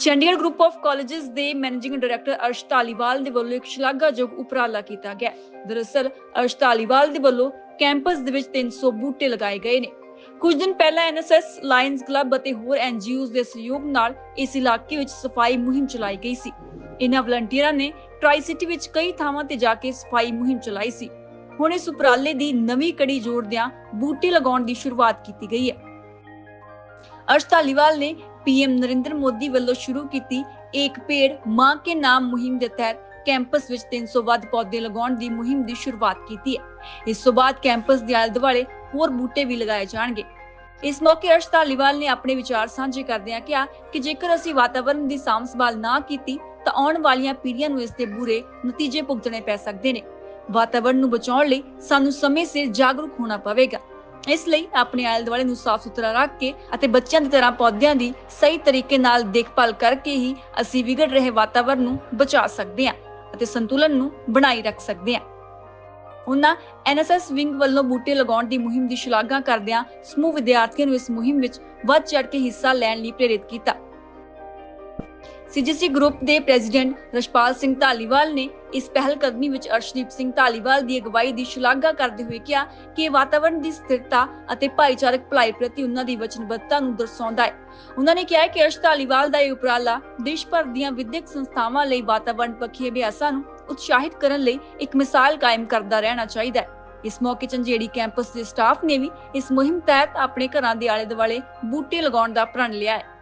Chandigarh group of colleges ਦੇ managing director Arsh Dhaliwal ਦੇ ਵੱਲੋਂ ਇੱਕ ਸ਼ਲਾਘਾਯੋਗ ਉਪਰਾਲਾ ਕੀਤਾ ਗਿਆ ਦਰਅਸਲ, ਅਰਸ਼ ਧਾਲੀਵਾਲ ਦੇ ਵੱਲੋਂ ਕੈਂਪਸ ਦੇ ਵਿੱਚ 300 ਬੂਟੇ ਲਗਾਏ ਗਏ ਨੇ। ਕੁਝ ਦਿਨ ਪਹਿਲਾਂ ਐਨਐਸਐਸ ਲਾਇਨਸ ਕਲੱਬ ਅਤੇ ਹੋਰ ਐਨਜੀਓਜ਼ ਦੇ ਸਹਿਯੋਗ ਨਾਲ ਇਸ ਇਲਾਕੇ ਵਿੱਚ ਸਫ਼ਾਈ ਮੁਹਿੰਮ ਚਲਾਈ ਗਈ ਸੀ। ਇਹਨਾਂ ਵਲੰਟੀਅਰਾਂ ਨੇ ਟ੍ਰਾਈ ਸਿਟੀ ਵਿੱਚ ਕਈ ਥਾਵਾਂ ਤੇ ਜਾ ਕੇ ਸਫ਼ਾਈ ਮੁਹਿੰਮ ਚਲਾਈ ਸੀ। ਹੁਣ ਇਸ ਉਪਰਾਲੇ ਦੀ ਨਵੀਂ ਕੜੀ ਜੋੜਦਿਆਂ ਬੂਟੇ ਲਗਾਉਣ ਦੀ ਸ਼ੁਰੂਆਤ ਕੀਤੀ ਗਈ ਹੈ। ਅਰਸ਼ ਧਾਲੀਵਾਲ ਨੇ ਪੀਐਮ ਨਰਿੰਦਰ ਮੋਦੀ ਵੱਲੋਂ ਸ਼ੁਰੂ ਕੀਤੀ ਇੱਕ ਪੇੜ ਮਾਂ ਕੇ ਨਾਮ ਮੁਹਿੰਮ ਦੇ ਤਹਿਤ ਕੈਂਪਸ ਵਿੱਚ 300 ਵੱਧ ਪੌਦੇ ਲਗਾਉਣ ਦੀ ਮੁਹਿੰਮ ਦੀ ਸ਼ੁਰੂਆਤ ਕੀਤੀ ਹੈ। ਇਸ ਤੋਂ ਬਾਅਦ ਕੈਂਪਸ ਦੇ ਆਲੇ ਦੁਆਲੇ ਹੋਰ ਬੂਟੇ ਵੀ ਲਗਾਏ ਜਾਣਗੇ। ਇਸ ਮੌਕੇ ਅਰਸ਼ ਧਾਲੀਵਾਲ ਨੇ ਆਪਣੇ ਵਿਚਾਰ ਸਾਂਝੇ ਕਰਦਿਆਂ ਕਿਹਾ ਕਿ ਜੇਕਰ ਅਸੀਂ ਵਾਤਾਵਰਣ ਦੀ ਸਾਂਭ ਸੰਭਾਲ ਨਾ ਕੀਤੀ, ਤਾਂ ਆਉਣ ਵਾਲੀਆਂ ਪੀੜ੍ਹੀਆਂ ਨੂੰ ਇਸ ਦੇ ਬੁਰੇ ਨਤੀਜੇ ਭੁਗਤਣੇ ਪੈ ਸਕਦੇ ਨੇ। ਵਾਤਾਵਰਣ ਨੂੰ ਬਚਾਉਣ ਲਈ ਸਾਨੂੰ ਸਮੇਂ ਸਿਰ ਜਾਗਰੂਕ ਹੋਣਾ ਪਵੇਗਾ। ਇਸ ਲਈ ਆਪਣੇ ਆਲੇ ਦੁਆਲੇ ਨੂੰ ਸਾਫ਼ ਸੁਥਰਾ ਰੱਖ ਕੇ ਅਤੇ ਬੱਚਿਆਂ ਦੀ ਤਰ੍ਹਾਂ ਪੌਦਿਆਂ ਦੀ ਸਹੀ ਤਰੀਕੇ ਨਾਲ ਦੇਖਭਾਲ ਕਰਕੇ ਹੀ ਅਸੀਂ ਵਿਗੜ ਰਹੇ ਵਾਤਾਵਰਣ ਨੂੰ ਬਚਾ ਸਕਦੇ ਹਾਂ ਅਤੇ ਸੰਤੁਲਨ ਨੂੰ ਬਣਾਈ ਰੱਖ ਸਕਦੇ ਹਾਂ। ਉਹਨਾਂ ਐਨਐਸਐਸ ਵਿੰਗ ਵੱਲੋਂ ਬੂਟੇ ਲਗਾਉਣ ਦੀ ਮੁਹਿੰਮ ਦੀ ਸ਼ਲਾਘਾ ਕਰਦਿਆਂ ਸਮੂਹ ਵਿਦਿਆਰਥੀਆਂ ਨੂੰ ਇਸ ਮੁਹਿੰਮ ਵਿੱਚ ਵੱਧ ਚੜ੍ਹ ਕੇ ਹਿੱਸਾ ਲੈਣ ਲਈ ਪ੍ਰੇਰਿਤ ਕੀਤਾ। ਸੀਜੀਸੀ ਗਰੁੱਪ ਦੇ ਪ੍ਰੈਜ਼ੀਡੈਂਟ ਰਸ਼ਪਾਲ ਸਿੰਘ ਧਾਲੀਵਾਲ ਨੇ ਇਸ ਪਹਿਲ ਕਦਮੀ ਵਿੱਚ ਅਰਸ਼ਦੀਪ ਸਿੰਘ ਧਾਲੀਵਾਲ ਦੀ ਅਗਵਾਈ ਦੀ ਸ਼ਲਾਘਾ ਕਰਦੇ ਹੋਏ ਕਿਹਾ ਕਿ ਵਾਤਾਵਰਣ ਦੀ ਸਥਿਰਤਾ ਅਤੇ ਭਾਈਚਾਰਕ ਭਲਾਈ ਪ੍ਰਤੀ ਉਹਨਾਂ ਦੀ ਵਚਨਬੱਧਤਾ ਨੂੰ ਦਰਸਾਉਂਦਾ ਹੈ। ਉਹਨਾਂ ਨੇ ਕਿਹਾ ਕਿ ਅਰਸ਼ ਧਾਲੀਵਾਲ ਦਾ ਇਹ ਉਪਰਾਲਾ ਦੇਸ਼ ਭਰ ਦੀਆਂ ਵਿਦਿਅਕ ਸੰਸਥਾਵਾਂ ਲਈ ਵਾਤਾਵਰਣ ਪੱਖੀ ਅਭਿਆਸਾਂ ਨੂੰ ਉਤਸ਼ਾਹਿਤ ਕਰਨ ਲਈ ਇੱਕ ਮਿਸਾਲ ਕਾਇਮ ਕਰਦਾ ਰਹਿਣਾ ਚਾਹੀਦਾ ਹੈ। ਇਸ ਮੌਕੇ ਚੰਜੇੜੀ ਕੈਂਪਸ ਦੇ ਸਟਾਫ ਨੇ ਵੀ ਇਸ ਮੁਹਿੰਮ ਤਹਿਤ ਆਪਣੇ ਘਰਾਂ ਦੇ ਆਲੇ ਦੁਆਲੇ ਬੂਟੇ ਲਗਾਉਣ ਦਾ ਪ੍ਰਣ ਲਿਆ ਹੈ।